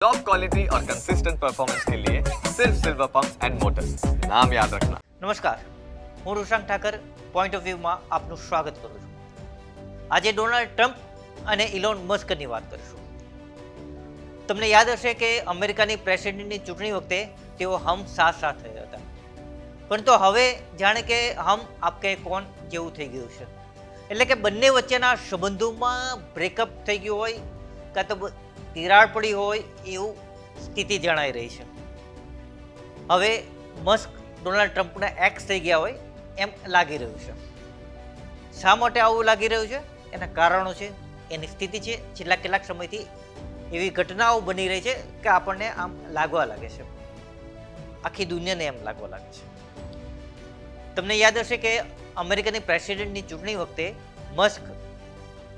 Top quality और consistent performance के लिए सिर्फ सिल्वर पंप एंड मोटर्स नाम याद रखना નમસ્કાર હું રુશાંક ઠાકર પોઈન્ટ ઓફ વ્યૂમાં આપનું સ્વાગત કરું છું આજે ડોનાલ્ડ ટ્રમ્પ અને ઇલોન મસ્કની વાત કરીશું તમને યાદ હશે કે અમેરિકાની પ્રેસિડેન્ટની ચૂંટણી વખતે તેઓ હમ સાથ સાથ થયા હતા પરંતુ હવે જાણે કે હમ આપકે કોણ જેવું થઈ ગયું છે એટલે કે બંને વચ્ચેના સંબંધોમાં બ્રેકઅપ થઈ ગયું હોય કાં તો તિરાડ પડી હોય એવું સ્થિતિ જણાઈ રહી છે. હવે મસ્ક ડોનાલ્ડ ટ્રમ્પના એક્સ થઈ ગયા હોય એમ લાગી રહ્યું છે. શા માટે આવું લાગી રહ્યું છે? એના કારણો છે, એની સ્થિતિ છે, છેલ્લા કેટલાક સમયથી એવી ઘટનાઓ બની રહી છે કે આપણને આમ લાગવા લાગે છે. આખી દુનિયાને એમ લાગવા લાગે છે. તમને યાદ હશે કે અમેરિકાની પ્રેસિડેન્ટની ચૂંટણી વખતે મસ્ક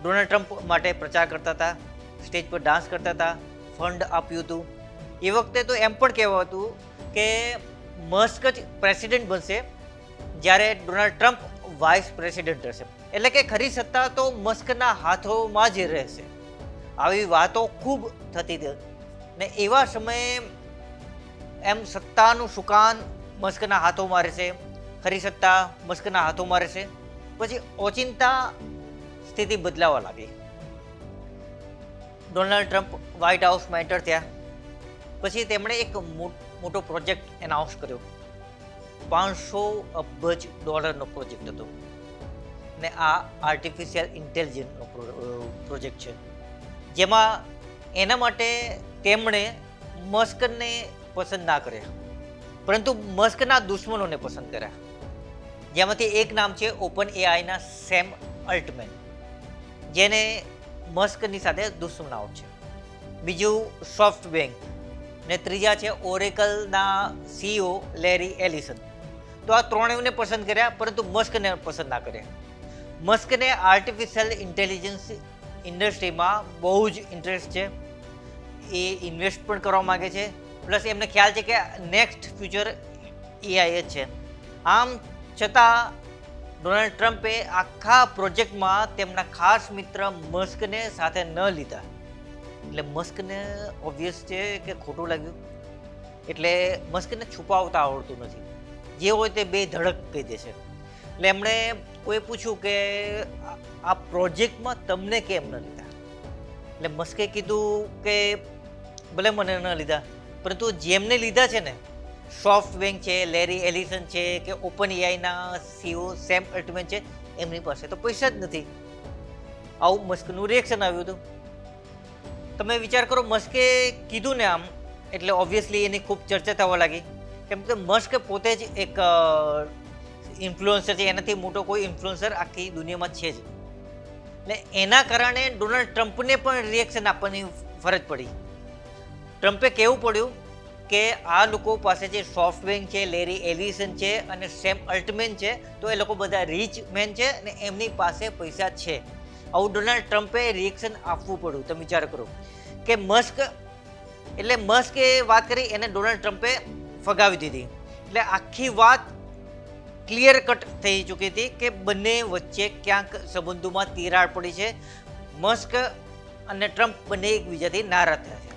ડોનાલ્ડ ટ્રમ્પ માટે પ્રચાર કરતા હતા. સ્ટેજ પર ડાન્સ કરતા હતા, ફંડ આપ્યું હતું. એ વખતે તો એમ પણ કહેવાતું કે મસ્ક જ પ્રેસિડેન્ટ બનશે જ્યારે ડોનાલ્ડ ટ્રમ્પ વાઇસ પ્રેસિડેન્ટ રહેશે. એટલે કે ખરી સત્તા તો મસ્કના હાથોમાં જ રહેશે. આવી વાતો ખૂબ થતી હતી. ને એવા સમયે એમ સત્તાનું સુકાન મસ્કના હાથોમાં રહેશે, ખરી સત્તા મસ્કના હાથોમાં રહેશે. પછી ઓચિંતા સ્થિતિ બદલાવા લાગી. ડોનાલ્ડ ટ્રમ્પ વ્હાઇટ હાઉસમાં એન્ટર થયા. પછી તેમણે એક મોટો પ્રોજેક્ટ એનાઉન્સ કર્યો. પાંચસો અબજ ડોલરનો પ્રોજેક્ટ હતો. ને આ આર્ટિફિશિયલ ઇન્ટેલિજન્સનો પ્રોજેક્ટ છે. જેમાં એના માટે તેમણે મસ્કને પસંદ ના કર્યા. પરંતુ મસ્કના દુશ્મનોને પસંદ કર્યા. જેમાંથી એક નામ છે ઓપન એઆઈના સેમ અલ્ટમેન. જેને મસ્કની સાથે દુશ્મનાવટ છે. બીજું સોફ્ટ બેંક ને ત્રીજા છે ઓરેકલના સીઈઓ લેરી એલિસન. તો આ ત્રણેયને પસંદ કર્યા, પરંતુ મસ્કને પસંદ ના કર્યા. મસ્કને આર્ટિફિશિયલ ઇન્ટેલિજન્સ ઇન્ડસ્ટ્રીમાં બહુ જ ઇન્ટરેસ્ટ છે. એ ઇન્વેસ્ટ પણ કરવા માગે છે. પ્લસ એમને ખ્યાલ છે કે નેક્સ્ટ ફ્યુચર એઆઈ જ છે. આમ છતાં ડોનાલ્ડ ટ્રમ્પે આખા પ્રોજેક્ટમાં તેમના ખાસ મિત્ર મસ્કને સાથે ન લીધા. એટલે મસ્કને ઓબ્વિયસ છે કે ખોટું લાગ્યું. એટલે મસ્કને છુપાવતા આવડતું નથી. જે હોય તે બે ધડક કહી દે છે. એટલે એમણે કોઈ પૂછ્યું કે આ- પ્રોજેક્ટમાં તમને કેમ ન લીધા? એટલે મસ્કે કીધું કે ભલે મને ન લીધા, પરંતુ જેમને લીધા છે ને સોફ્ટ બેંક છે લેરી એલિસન છે, કે ઓપન એઆઈના સીઓ સેમ અલ્ટમેન છે, એમની પાસે તો પૈસા જ નથી. આવું મસ્કનું રિએક્શન આવ્યું હતું. તમે વિચાર કરો, મસ્કે કીધું ને આમ, એટલે ઓબ્વિયસલી એની ખૂબ ચર્ચા થવા લાગી. કેમ કે મસ્ક પોતે જ એક ઇન્ફ્લુઅન્સર છે, એનાથી મોટો કોઈ ઇન્ફ્લુઅન્સર આખી દુનિયામાં છે જ. ને એના કારણે ડોનાલ્ડ ટ્રમ્પને પણ રિએક્શન આપવાની ફરજ પડી. ટ્રમ્પે કહેવું પડ્યું કે આ લોકો પાસે જે સોફ્ટવેર છે, લેરી એલિસન છે અને સેમ અલ્ટમેન છે, તો એ લોકો બધા રીચ મેન છે અને એમની પાસે પૈસા છે. આવું ડોનાલ્ડ ટ્રમ્પે રિએક્શન આપવું પડ્યું. તમે વિચાર કરો કે મસ્ક, એટલે મસ્કે વાત કરી, એને ડોનાલ્ડ ટ્રમ્પે ફગાવી દીધી. એટલે આખી વાત ક્લિયર કટ થઈ ચૂકી હતી કે બંને વચ્ચે ક્યાંક સંબંધોમાં તિરાડ પડી છે. મસ્ક અને ટ્રમ્પ બંને એકબીજાથી નારાજ થયા છે.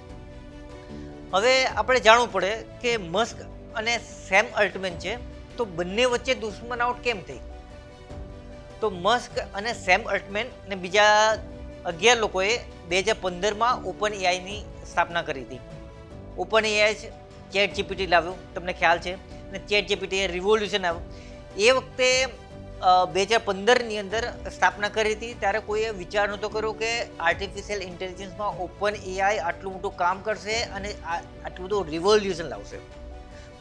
હવે આપણે જાણવું પડે કે મસ્ક અને સેમ અલ્ટમેન છે, તો બંને વચ્ચે દુશ્મનાવટ કેમ થઈ? તો મસ્ક અને સેમ અલ્ટમેન ને બીજા અગિયાર લોકોએ બે હજાર પંદરમાં ઓપન એઆઈની સ્થાપના કરી હતી. ઓપન એઆઈ ચેટ જીપીટી લાવ્યું, તમને ખ્યાલ છે, ને ચેટ જીપીટી રિવોલ્યુશન આવ્યું. એ વખતે બે હજાર પંદરની અંદર સ્થાપના કરી હતી. ત્યારે કોઈએ વિચાર નહોતો કર્યો કે આર્ટિફિશિયલ ઇન્ટેલિજન્સમાં ઓપન એઆઈ આટલું મોટું કામ કરશે અને આટલું બધું રિવોલ્યુશન લાવશે.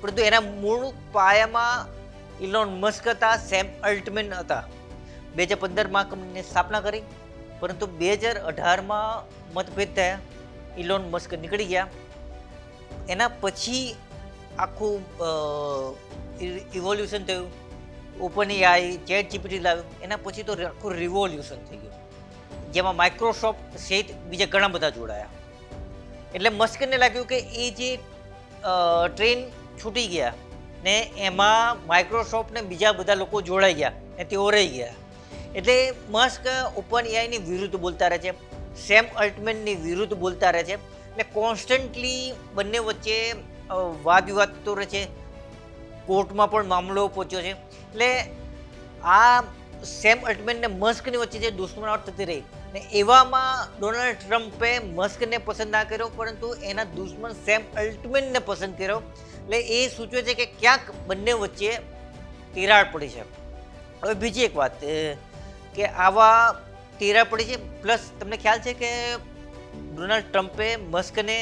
પરંતુ એના મૂળ પાયામાં ઇલોન મસ્ક હતા સેમ અલ્ટમેન હતા. બે હજાર પંદરમાં કંપનીની સ્થાપના કરી. પરંતુ બે હજાર અઢારમાં મતભેદ થયા. ઇલોન મસ્ક નીકળી ગયા. એના પછી આખું ઇવોલ્યુશન થયું. ઓપન એઆઈ ચેટ જીપીટી લાવ્યું, એના પછી તો આખું રિવોલ્યુશન થઈ ગયું. જેમાં માઇક્રોસોફ્ટ સહિત બીજા ઘણા બધા જોડાયા. એટલે મસ્કને લાગ્યું કે એ જે ટ્રેન છૂટી ગયા ને એમાં માઇક્રોસોફ્ટ ને બીજા બધા લોકો જોડાઈ ગયા ને તેઓ રહી ગયા. એટલે મસ્ક ઓપન એઆઈની વિરુદ્ધ બોલતા રહે છે, સેમ અલ્ટમેનની વિરુદ્ધ બોલતા રહે છે એટલે કોન્સ્ટન્ટલી બંને વચ્ચે વાદ વિવાદ તો રહે છે. કોર્ટમાં પણ મામલો પહોંચ્યો છે. એટલે આ સેમ અલ્ટમેનને મસ્કની વચ્ચે જે દુશ્મનાવટ થતી રહી ને એવામાં ડોનાલ્ડ ટ્રમ્પે મસ્કને પસંદ ના કર્યો, પરંતુ એના દુશ્મન સેમ અલ્ટમેનને પસંદ કર્યો. એટલે એ સૂચવે છે કે ક્યાંક બંને વચ્ચે તિરાડ પડી છે. હવે બીજી એક વાત કે આવા તિરાડ પડી છે, પ્લસ તમને ખ્યાલ છે કે ડોનાલ્ડ ટ્રમ્પે મસ્કને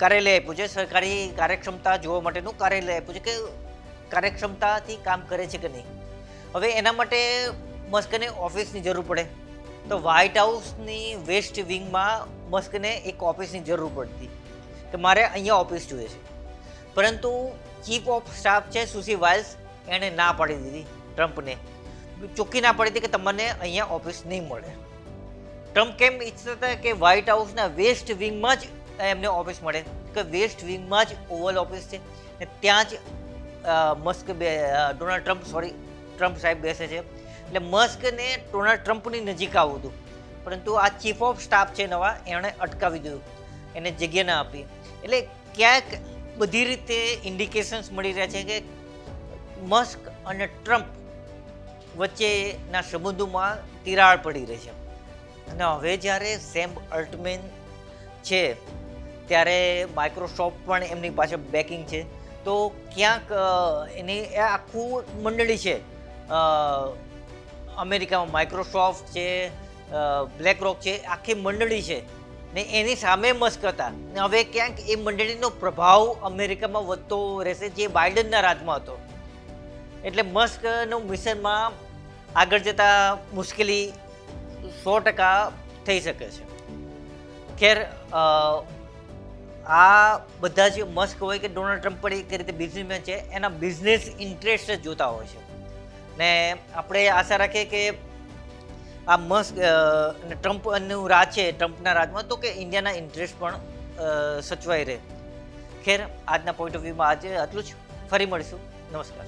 કાર્યાલય આપ્યું છે, સરકારી કાર્યક્ષમતા જોવા માટેનું કાર્યાલય આપ્યું છે કે કાર્યક્ષમતાથી કામ કરે છે કે નહીં? હવે એના માટે મસ્કને ઓફિસની જરૂર પડે. તો વ્હાઇટ હાઉસની વેસ્ટ વિંગમાં મસ્કને એક ઓફિસની જરૂર પડતી કે મારે અહીંયા ઓફિસ જોઈએ છે. પરંતુ ચીફ ઓફ સ્ટાફ છે સુસી વાઇલ્સ, એણે ના પાડી દીધી ટ્રમ્પને. ચોખ્ખી ના પાડી હતી કે તમને અહીંયા ઓફિસ નહીં મળે. ટ્રમ્પ કેમ ઈચ્છતા હતા કે વ્હાઇટ હાઉસના વેસ્ટ વિંગમાં જ એમને ઓફિસ મળે? કે વેસ્ટ વિંગમાં જ ઓવલ ઓફિસ છે ને ત્યાં જ મસ્ક બે ડોનાલ્ડ ટ્રમ્પ, સોરી, ટ્રમ્પ સાહેબ બેસે છે. એટલે મસ્કને ડોનાલ્ડ ટ્રમ્પની નજીક આવવું હતું. પરંતુ આ ચીફ ઓફ સ્ટાફ છે નવા, એણે અટકાવી દીધું. એને જગ્યા ના આપી. એટલે ક્યાંક બધી રીતે ઇન્ડિકેશન્સ મળી રહ્યા છે કે મસ્ક અને ટ્રમ્પ વચ્ચેના સંબંધોમાં તિરાડ પડી રહી છે. અને હવે જ્યારે સેમ અલ્ટમેન છે, ત્યારે માઇક્રોસોફ્ટ પણ એમની પાસે બેકિંગ છે. તો ક્યાંક એની આખું મંડળી છે. અમેરિકામાં માઇક્રોસોફ્ટ છે બ્લેક રોક છે, આખી મંડળી છે. ને એની સામે મસ્ક હતા. ને હવે ક્યાંક એ મંડળીનો પ્રભાવ અમેરિકામાં વધતો રહેશે જે બાઇડનના રાજમાં હતો. એટલે મસ્કનું મિશનમાં આગળ જતા મુશ્કેલી સો ટકા થઈ શકે છે. ખેર આ બધા જે મસ્ક હોય કે ડોનાલ્ડ ટ્રમ્પ પણ એક રીતે બિઝનેસમેન છે, એના બિઝનેસ ઇન્ટરેસ્ટ જ જોતા હોય છે. ને આપણે આશા રાખીએ કે આ મસ્ક અને ટ્રમ્પનું રાજ છે, ટ્રમ્પના રાજમાં, તો કે ઇન્ડિયાના ઇન્ટરેસ્ટ પણ સચવાઈ રહે. ખેર, આજના પોઈન્ટ ઓફ વ્યૂમાં આજે આટલું જ. ફરી મળીશું. નમસ્કાર.